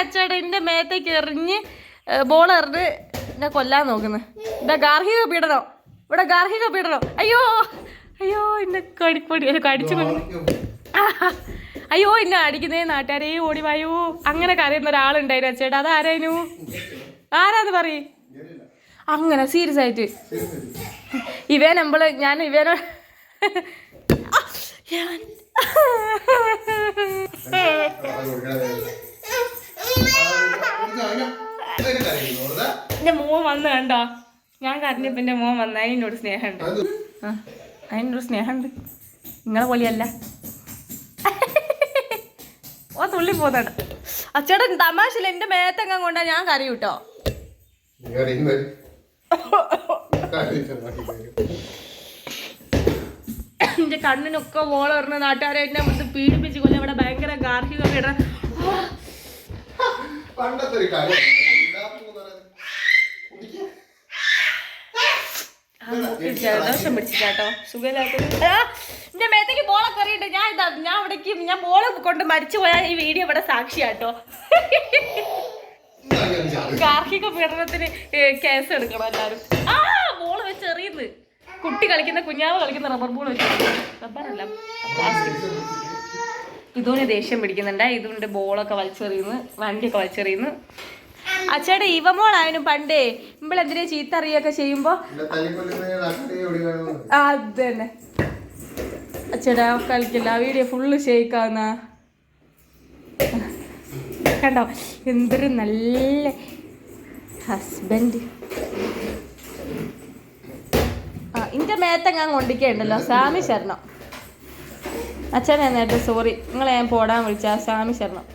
അച്ചേട്ടാ എന്റെ മേത്തേക്ക് എറിഞ്ഞ് ബോൾ എറിഞ്ഞ് എന്നെ കൊല്ലാൻ നോക്കുന്നത് ഇവിടെ ഗാർഹിക പീഡനം. ഇവിടെ ഗാർഹിക പീഡനം. അയ്യോ അയ്യോ എന്നെ കടിപ്പൊടി അല്ല, കടിച്ചു അയ്യോ എന്നെ അടിക്കുന്നേ നാട്ടുകാരേ ഓടി വായോ അങ്ങനെ കരയുന്ന ഒരാളുണ്ടായിരുന്നു അച്ചേട്ടാ അതാരായിരുന്നു ആരാന്ന് പറയും. അങ്ങനെ സീരിയസ് ആയിട്ട്. ഇവേ നമ്മൾ ഞാൻ ഇവേനോ വന്ന് കണ്ടോ ഞാൻ കരഞ്ഞപ്പോ എന്റെ മോൻ വന്ന അതിനോട് സ്നേഹമുണ്ട്. ആ അതിനോട് സ്നേഹമുണ്ട്. നിങ്ങളെ പോലെയല്ല. ഓ തുള്ളി പോന്നട അച്ചേട്ടൻ തമാശയില്ല എന്റെ മേത്തങ്ങ കൊണ്ടാ ഞാൻ കറി കേട്ടോ. എന്റെ കണ്ണിനൊക്കെ മോളെ പറഞ്ഞ നാട്ടുകാരെ എന്നെ വിളിച്ച് പീഡിപ്പിച്ച് കൊല്ലം ഇവിടെ ഭയങ്കര ഗാർഹിക പണ്ടത്തെ ഒരു കാര്യം എന്റെ മേത്തേക്ക് ബോളെ കറിയിട്ട് ഞാൻ ഇതാ ഞാൻ ഇവിടേക്ക് ഞാൻ ബോളെ കൊണ്ട് മരിച്ചു പോയാൽ ഈ വീഡിയോ ഇവിടെ സാക്ഷിയാട്ടോ. ഗാർഹിക പീഡനത്തിന് കേസ് എടുക്കണം എല്ലാരും. ആ ബോൾ വെച്ച് എറിയുന്നത് കുട്ടി കളിക്കുന്ന കുഞ്ഞാവ് കളിക്കുന്ന റബ്ബർ ബോൾ വെച്ച് റബ്ബറല്ല ഇതോന് ദേഷ്യം പിടിക്കുന്നുണ്ട്. ഇതുകൊണ്ട് ബോളൊക്കെ വലിച്ചെറിയുന്നു. വണ്ടിയൊക്കെ വലിച്ചെറിയുന്നു. അച്ഛയുടെ ഇവമോളായതിനും പണ്ടേ ഇമ്പളെന്തിനെ ചീത്ത അറിയൊക്കെ ചെയ്യുമ്പോ? അത് തന്നെ അച്ഛടാ കളിക്കില്ല വീഡിയോ ഫുള്ള് ഷെയ്ക്കാവുന്ന കണ്ടോ? എന്തൊരു നല്ല ഹസ്ബൻഡ് ആ ഇന്റെ മേത്തങ്ങാൻ കൊണ്ടിരിക്കണ്ടല്ലോ സ്വാമി ശരണം. അച്ഛനെ നേരത്തെ സോറി നിങ്ങളെ ഞാൻ പോടാൻ വിളിച്ച സ്വാമി ശരണം.